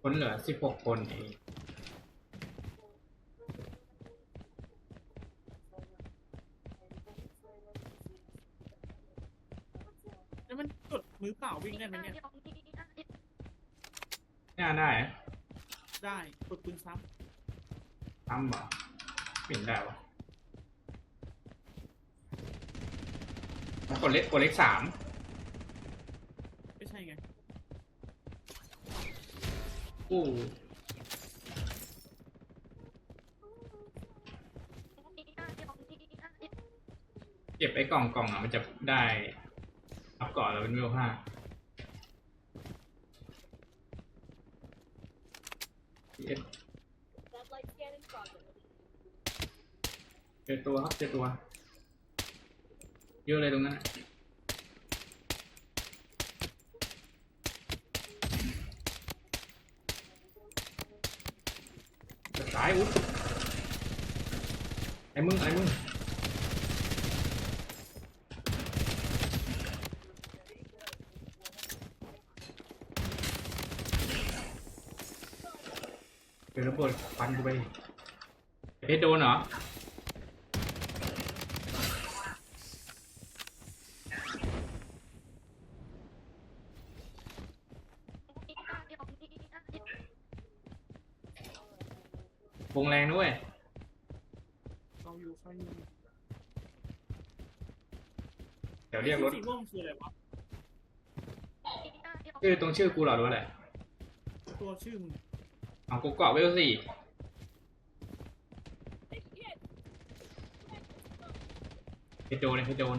คนเหลือสิบหกคนเองแล้วมันกดมือเปล่าวิ่งได้ไหมเนี่ย น่าได้อะได้กดปืนซ้ทำเหรอเปลี่ยนได้วะกดเล็กกดเล็กสามำไม่ใช่ไง เก็บไอ้กล่องกล่องอะมันจะได้อัพก่อนแล้วเป็นเวลห้าเอ็ด Satellite scan in progress. เจอตัวครับเจอตัวเยอะเลยตรงนั้นอะจะตายอุ๊ยไอ้มึงไอ้มึงเป็นระเบิดฟันกูไปเพชรโดนเหรอวงแรงด้วย เข้าอยู่เข้าอยู่เดี๋ยวเรียกรถสีม่วงคืออะไรวะชื่อตรงชื่อกูเหรอหรือว่าอะไรตัวชื่อมึงเอากูเกาะเวลสี่เพชรโดนเลยเพชรโดน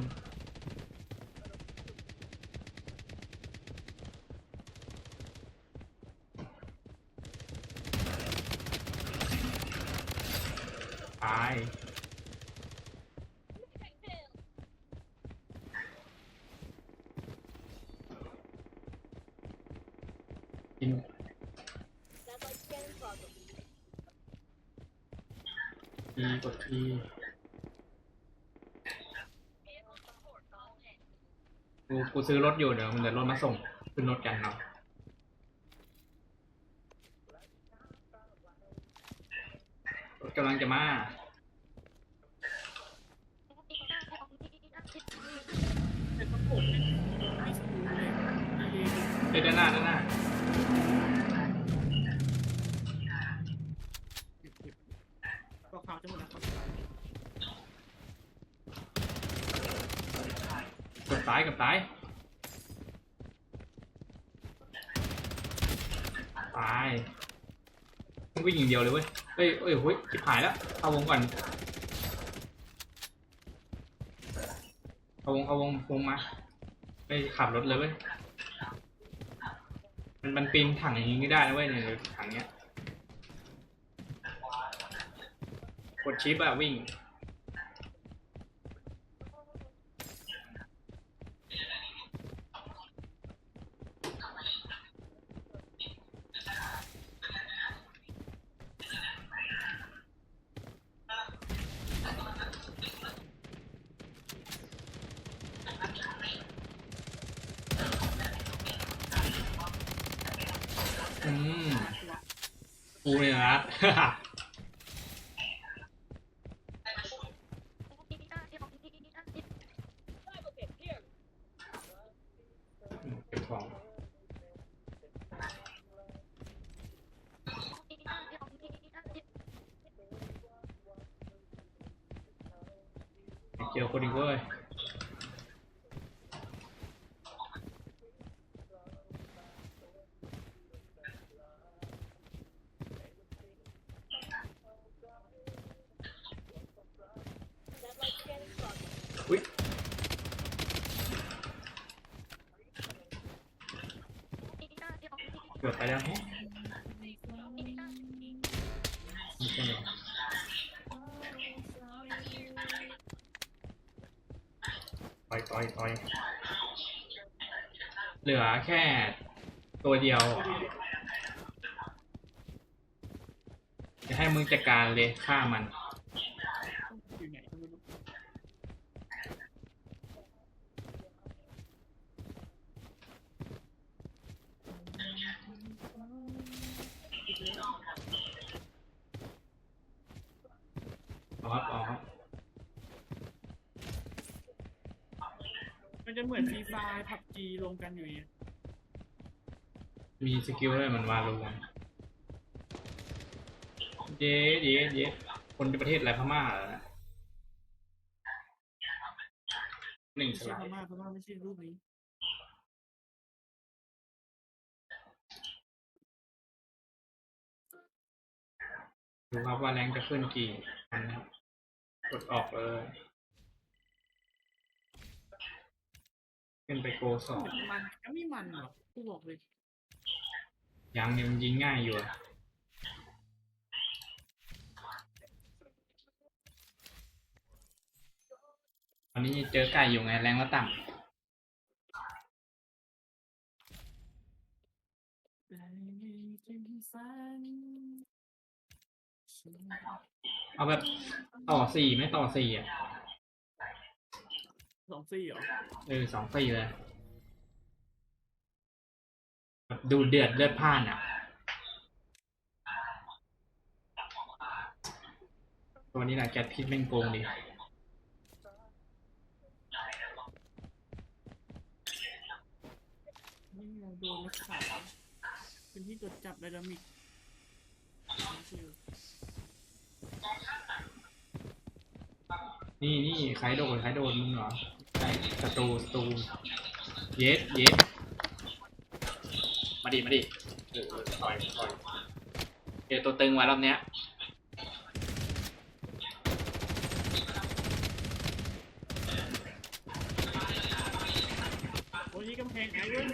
ตาย กิน Satellite scan in progress. ทีกดทีกูกูซื้อรถอยู่เดี๋ยวมันจะรถมาส่งขึ้นรถกันเนาะรถกำลังจะมาเป็นตะโกนไม่ไม่สมูเลยไอเอเอ้ยด้านหน้าด้านหน้า เก็บเก็บก็ข่าวจะหมดแล้วครับ กับตาย ตายตายต้องวิ่งอย่างเดียวเลยเว้ยเฮ้ยเฮ้ยเฮ้ยชิบหายแล้วเข้าวงก่อน เอาวง เอาวงวงมาไปขับรถเลยเว้ย มันมันปีนถังอย่างงี้ได้นะเว้ยเนี่ยถังเนี้ย กดชิปอะวิ่ง อืมปูเนี่ยนะ Okay, here. เก็บของเจอคนอีกเว้ย Satellite scan in progress. อุ้ยเกือบ ไปแล้วแฮะไม่ใช่หรอต่อยต่อยต่อยเหลือแค่ตัวเดียวตัวเดียวจะให้มึงจัดการเลยฆ่ามัน อยู่ไหนก็ไม่รู้อีกแล้ว เอาครับเอาครับมันจะเหมือนฟรีไฟผับจีรวมกันอยู่เนี่ยมีสกิลด้วยมันวาโลกันเย้เย้เย้คนในประเทศอะไรพม่าเหรอนะหนึ่งไม่สใช่ไลพด์ม่าพม่าไม่ใช่รูปนี้ดูครับว่าแรงจะขึ้นกี่อันนะครับ กดออกเลย ขึ้นไปโกสองมันก็ไม่มันหรอกกูบอกเลยยังเนี่ยมันยิงง่ายอยู่อะตอนนี้เจอไก่อยู่ไงแรงก็ต่ำเอาแบบต่อสี่ไม่ต่อสี่อะสองสี่เหรอเออสองสี่เลยแบบดูเดือดเลือดพล่านอะ ตัวนี้แหละแกตพิษแม่งโกงดินี่เราโดนรถขาวเป็นที่ตรวจจับไดนามิกชื่อ นี่นี่ใครโดนใครโดนมึงเหรอใช่ศัตรูศัตรูเยสเยสมาดิมาดิเออต่อยต่อยเจอตัวตึงไว้รอบเนี้ยโอ้ยนี่กำแพงไอ้เว้ย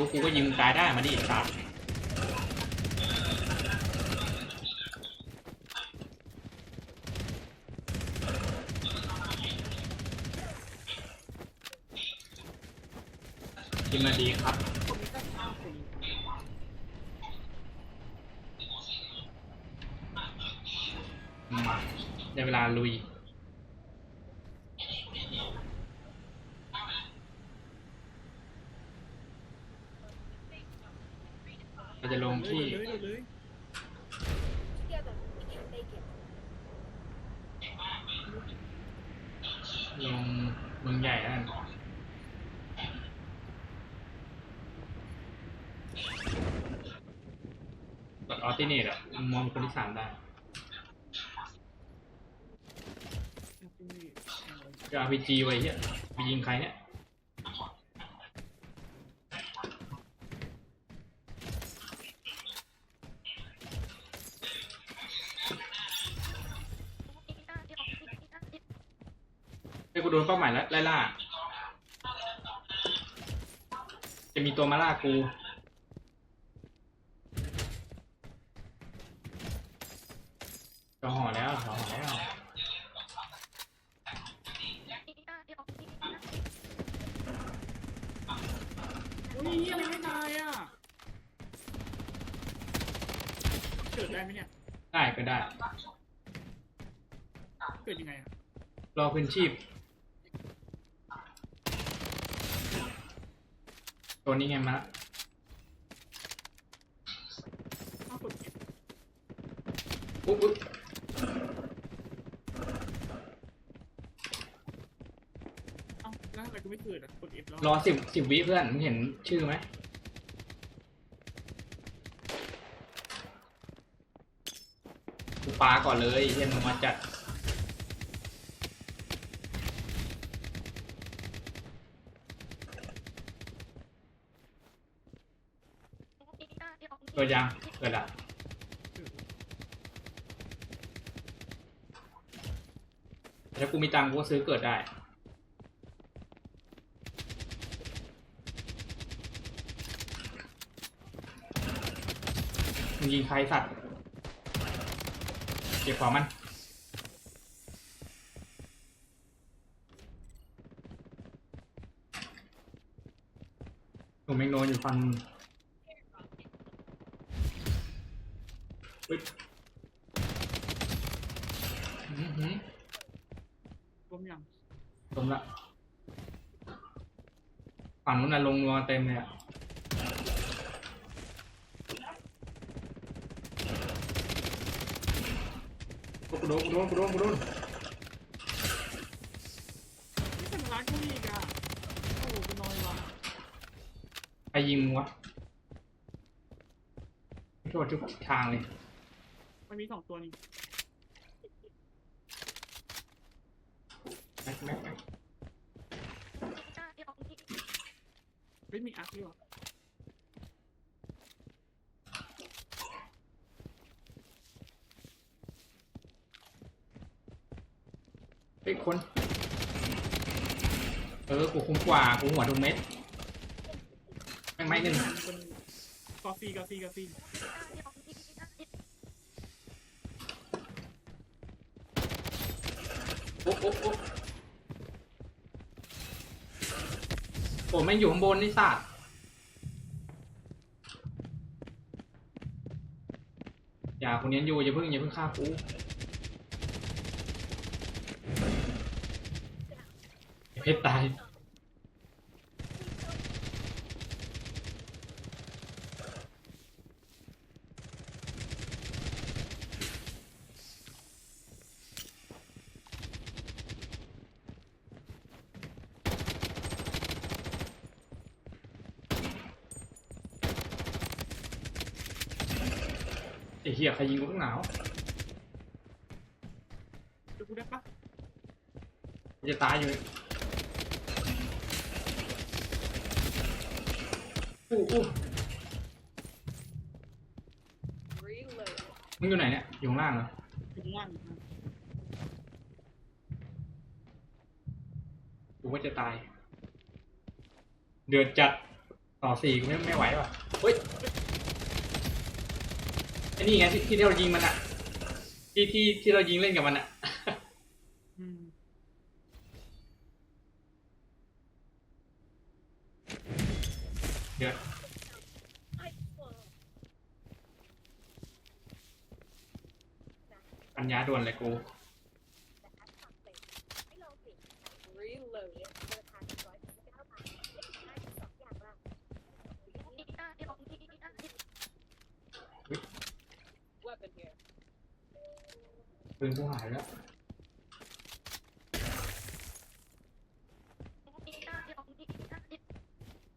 จูกูก็ยิงมึงตายได้มาดิครับยิงมาดีครับมาได้เวลาลุย เราจะล งที่เลยเลยเลย Together, we can make it. ลงเมืองใหญ่แล้วกันกดออติเนตอะมองคนที่สามได้จะ RPG ไว้เหี้ยไปยิงใครเนี่ย จะมีตัวมาล่ากูจอห่อแล้วจอห่อแล้วโอ้ยเฮียอะไรไม่ตายอะเกิดได้ไหมเนี่ยได้ก็ได้ เกิดยังไงอะรอคืนชีพ ตัวนี้ไงมาละอ้าวกดเก็บอุ๊บอุ๊บเอ้าแล้วทำไมกูไม่เกิดอะกดเอฟแล้วรอสิบสิบวิเพื่อนมึงเห็นชื่อไหมกูปาก่อนเลยเฮียมึงมาจัด เกิดยังเกิดละถ้ากูมีตังค์กูก็ซื้อเกิดได้ มึงยิงใครสัตว์เก็บของมันหนุ่มแมงโนอยู่ฟังเฮ้ยอื้อหือ รวมอย่าง สมละฝั่ง นู้นน่ะลงนัวเต็มเลยอะโอ้กูโดนกูโดนกูโดนกูโดนไม่เป็นร้านกูอีกอะโอ้โหกูน้อยว่ะใครยิงมึงวะโทษทุกทางเลยมันมีสองตัวนี่ แม็กแม็กแม็ก เฮ้ยมีอาร์คด้วยว่ะเฮ้ยคน เออ กูคุ้มกว่า กูหัวทุกเม็ดแม่งไม่หนึ่งคนกาแฟกาแฟกาแฟโอ๊ะโอ๊ะโอ๊ะ ผมไม่งอยู่ข้างบนนี่สัตว์อย่าคนนี้อยู่อย่าเพิ่งอย่าเพิ่งฆ่ากูเพชรตาย เหี้ยใครยิงกูตั้งหนาวจะกูได้ปะกูจะตายอยู่อู้อู้ Reload. มึงอยู่ไหนเนี่ย อยู่ข้างล่างเหรอถึงล่างนะกูว่าจะตาย เดือดจัดต่อสี่กูไม่ไม่ไหวว่ะเฮ้ย ไอ้นี่ไงที่ที่เรายิงมันอะที่ที่ที่เรายิงเล่นกับมันอะเดี๋ยวปัญญาด่วนเลยกู Reload. เดินทางร้อยสิบเก้าบาทได้สองอย่างละ Weapon here. ปื นกูหายแล้ว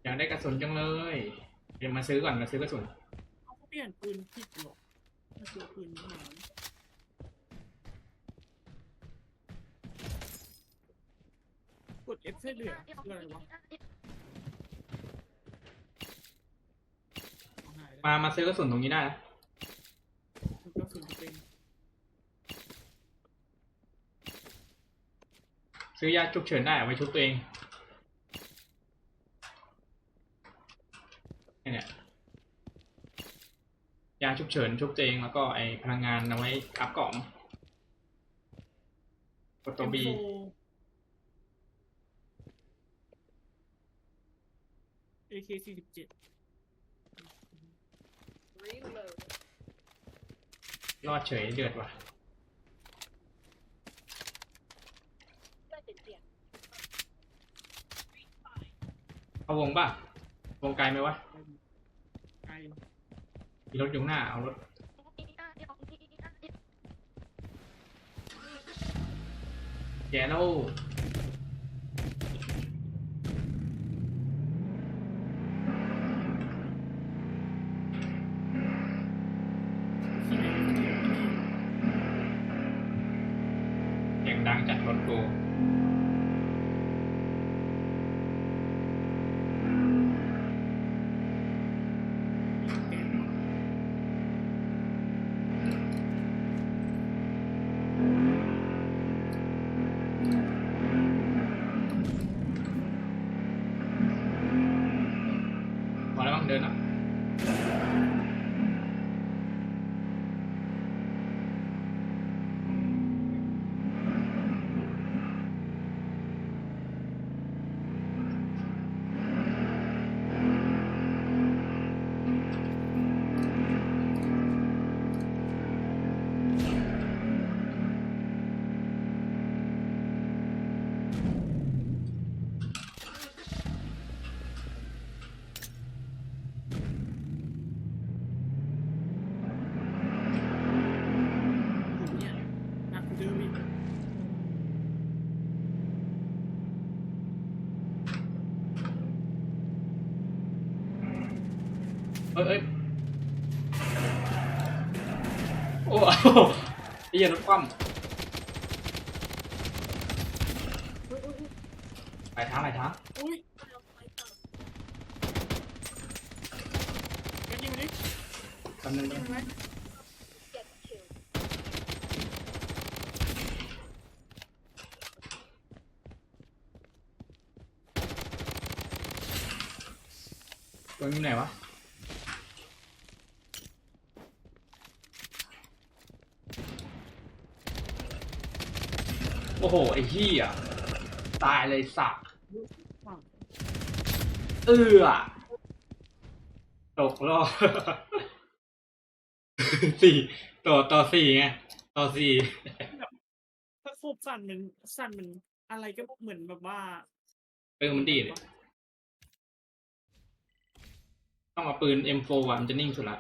อยากได้กระสุนจังเลย เดี๋ยวมาซื้อก่อนมาซื้อกระสุนเขาเปลี่ยนปืนผิดหรอกมันคือปืนนี่หนกด F ใช่เหลือคืออะไรวะเอาหายแล้วมามาซื้อกระสุนตรงนี้ได้นะ มันก็สุนเป็น ซื้อยาฉุกเฉินได้เอาไว้ชุบตัวเองเนี่ยเนี่ยยาฉุกเฉินชุบตัวเองแล้วก็ไอพลังงานเอาไว้อัพกล่องกดตัวบีเอเคสี่สิบเจ็ด Reload. รอดเฉยเดือดว่ะ เอาวงป่ะ วงไกลไหมวะ ไกลมีรถอยู่ข้างหน้า เอารถ แย่แล้ว ที่ไหนที่ไหน เสียงดังจากรถกู พอแล้วมั้งเดินแล้ว เอ้ยโอ้โหไอ้เหี้ ยรถคว่ำอุ้ยอุ้ยอุ้ยไปทางไปทางอุ้ยเราไปต่อกันยิงดิแป๊บนึงยิงไหม get killed ตัวนี้อยู่ไหนวะ โอ้โห ไอ้เหี้ยตายเลยสักฝั่งเออตกรอบ สี่ต่อต่อสี่ไงต่อสี่ถ้าโคบสั่นมันสั่นมันอะไรก็เหมือนแบบว่าเออมันดีเลยต้องมาปืน M4 อะมันจะนิ่งสุดละ